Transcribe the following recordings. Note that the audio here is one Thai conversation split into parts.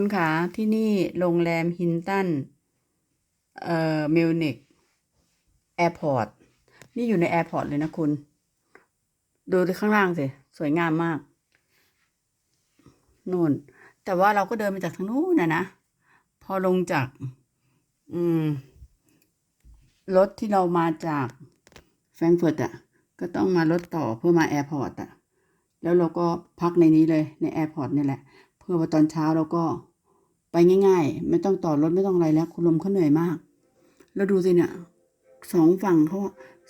คุณขาที่นี่โรงแรมฮินตันเอ่อมิวนิกแอร์พอร์ตนี่อยู่ในแอร์พอร์ตเลยนะคุณ ดูที่ข้างล่างสิ สวยงามมากนู่น แต่ว่าเราก็เดินมาจากทางนู้นนะนะ พอลงจาก อืม รถที่เรามาจากแฟรงก์เฟิร์ตอะ ก็ต้องมารถต่อเพื่อมาแอร์พอร์ตอะ แล้วเราก็พักในนี้เลยในแอร์พอร์ตนี่แหละ เพื่อว่าตอนเช้าเราก็ ง่าย ๆ ไม่ต้องต่อรถไม่ต้องอะไรแล้ว คุณลมเขาเหนื่อยมาก แล้วดูสิเนี่ยสองฝั่งเขา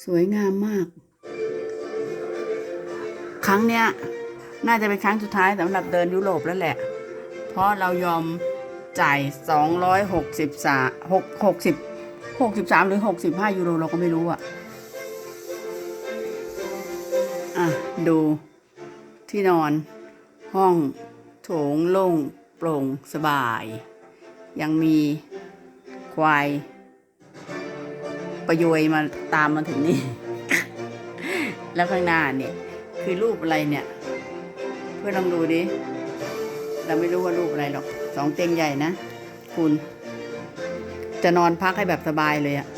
สวยงามมาก ครั้งเนี้ยน่าจะเป็นครั้งสุดท้ายสำหรับเดินยุโรปแล้วแหละ เพราะเรายอมจ่ายสองร้อยหกสิบสาหกหกสิบหกสิบสามหรือหกสิบห้ายูโรเราก็ไม่รู้อะอะ ดูที่นอน ห้องโถงโล่ง โปร่งสบาย ยังมีควาย ประโยยมาตามมาถึงนี่ แล้วข้างหน้าเนี่ย คือรูปอะไรเนี่ย เพื่อนลองดูดิ เราไม่รู้ว่ารูปอะไรหรอก สองเตียงใหญ่นะ คุณ จะนอนพักให้แบบสบายเลยอะ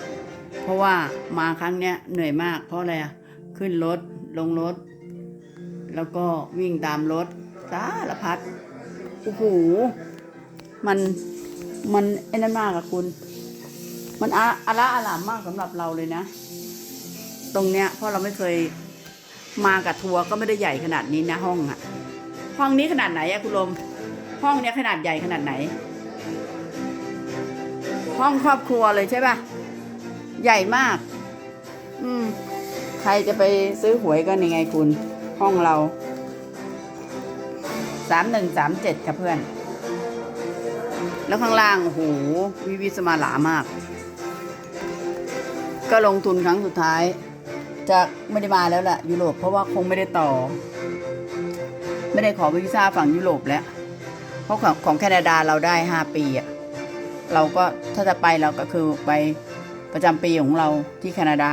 เพราะว่ามาครั้งเนี้ยเหนื่อยมาก เพราะอะไรอะขึ้นรถลงรถ แล้วก็วิ่งตามรถสารพัด โอ้โห มัน มันไอ้นั่นมากอะคุณ มันอาอาละอาลามมากสำหรับเราเลยนะ ตรงเนี้ยเพราะเราไม่เคยมากับทัวร์ก็ไม่ได้ใหญ่ขนาดนี้นะห้องอะห้องนี้ขนาดไหนอะคุณลม ห้องเนี้ยขนาดใหญ่ขนาดไหน ห้องครอบครัวเลยใช่ปะใหญ่มาก อืม ใครจะไปซื้อหวยก็ยังไงคุณ ห้องเรา สามหนึ่งสามเจ็ดค่ะเพื่อน แล้วข้างล่างโอ้โหวิวิสมาหลามาก ก็ลงทุนครั้งสุดท้าย จะไม่ได้มาแล้วแหละยุโรปเพราะว่าคงไม่ได้ต่อ ไม่ได้ขอวีซ่าฝั่งยุโรปแล้ว เพราะของของแคนาดาเราได้ห้าปีอะเราก็ถ้าจะไปเราก็คือไปประจำปีของเราที่แคนาดา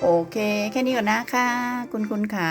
โอเค แค่นี้ก่อนนะคะ คุณคุณขา